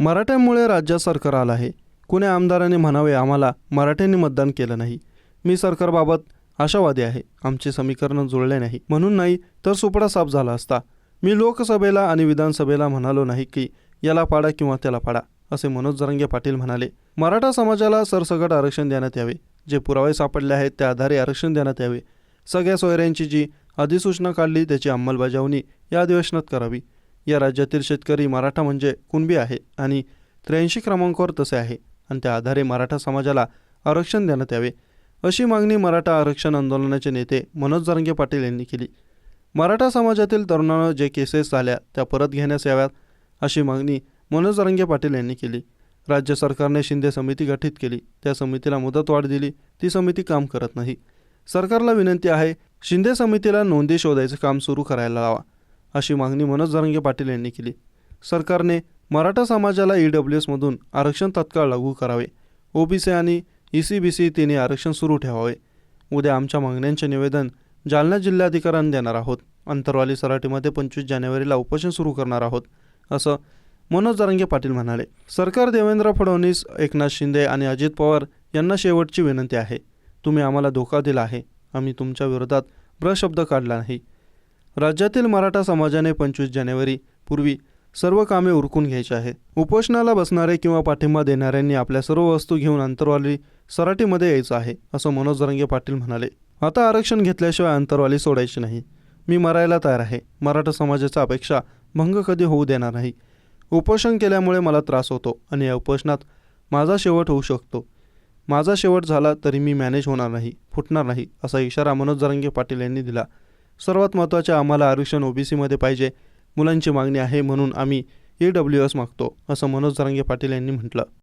मराठ्यांमुळे राज्यात सरकार आलं आहे. कुण्या आमदाराने म्हणावे आम्हाला मराठ्यांनी मतदान केलं नाही. मी सरकारबाबत आशावादी आहे. आमचे समीकरण जुळले नाही. म्हणून नाही तर सुपडा साफ झाला असता. मी लोकसभेला आणि विधानसभेला म्हणालो नाही की याला पाडा किंवा त्याला पाडा असे मनोज जरंगे पाटील म्हणाले. मराठा समाजाला सरसकट आरक्षण देण्यात यावे. जे पुरावे सापडले आहेत त्या आधारे आरक्षण देण्यात यावे. सगळ्या सोयऱ्यांची जी अधिसूचना काढली त्याची अंमलबजावणी या अधिवेशनात करावी. या राज्यातील शेतकरी मराठा म्हणजे कुणबी आहे आणि त्र्याऐंशी क्रमांकावर तसे आहे. आणि त्या आधारे मराठा समाजाला आरक्षण देण्यात यावे अशी मागणी मराठा आरक्षण आंदोलनाचे नेते मनोज जरंगे पाटील यांनी केली. मराठा समाजातील तरुणांना जे केसेस झाल्या त्या परत घेण्यास याव्यात अशी मागणी मनोज जरंगे पाटील यांनी केली. राज्य सरकारने शिंदे समिती गठीत केली. त्या समितीला मुदतवाढ दिली. ती समिती काम करत नाही. सरकारला विनंती आहे शिंदे समितीला नोंदी शोधायचं काम सुरू करायला लावा. अशी मागणी मनोज जरंगे पाटील यांनी केली. सरकारने मराठा समाजाला ई डब्ल्यू एसमधून आरक्षण तत्काळ लागू करावे. ओबीसी आणि ई सी बी सी तिन्ही आरक्षण सुरू ठेवावे. उद्या आमच्या मागण्यांचे निवेदन जालना जिल्हाधिकाऱ्यांना देणार आहोत. अंतरवाली सराटीमध्ये पंचवीस जानेवारीला उपोषण सुरू करणार आहोत असं मनोज जरंगे पाटील म्हणाले. सरकार देवेंद्र फडणवीस एकनाथ शिंदे आणि अजित पवार यांना शेवटची विनंती आहे. तुम्ही आम्हाला धोका दिला आहे. आम्ही तुमच्या विरोधात ब्रशब्द काढला नाही. राज्यातील मराठा समाजाने पंचवीस जानेवारी पूर्वी सर्व कामे उरकून घ्यायची आहे. उपोषणाला बसणारे किंवा पाठिंबा देणाऱ्यांनी आपल्या सर्व वस्तू घेऊन अंतरवाली सराटीमध्ये यायचं आहे असं मनोज जरंगे पाटील म्हणाले. आता आरक्षण घेतल्याशिवाय अंतरवाली सोडायची नाही. मी मरायला तयार आहे. मराठा समाजाच्या अपेक्षा भंग कधी होऊ देणार नाही. उपोषण केल्यामुळे मला त्रास होतो आणि या उपोषणात माझा शेवट होऊ शकतो. माझा शेवट झाला तरी मी मॅनेज होणार नाही फुटणार नाही असा इशारा मनोज जरंगे पाटील यांनी दिला. सर्वात महत्त्वाचं आम्हाला आरक्षण ओबीसीमध्ये पाहिजे. मुलांची मागणी आहे म्हणून आम्ही ई डब्ल्यू एस मागतो असं मनोज जरंगे पाटील यांनी म्हटलं.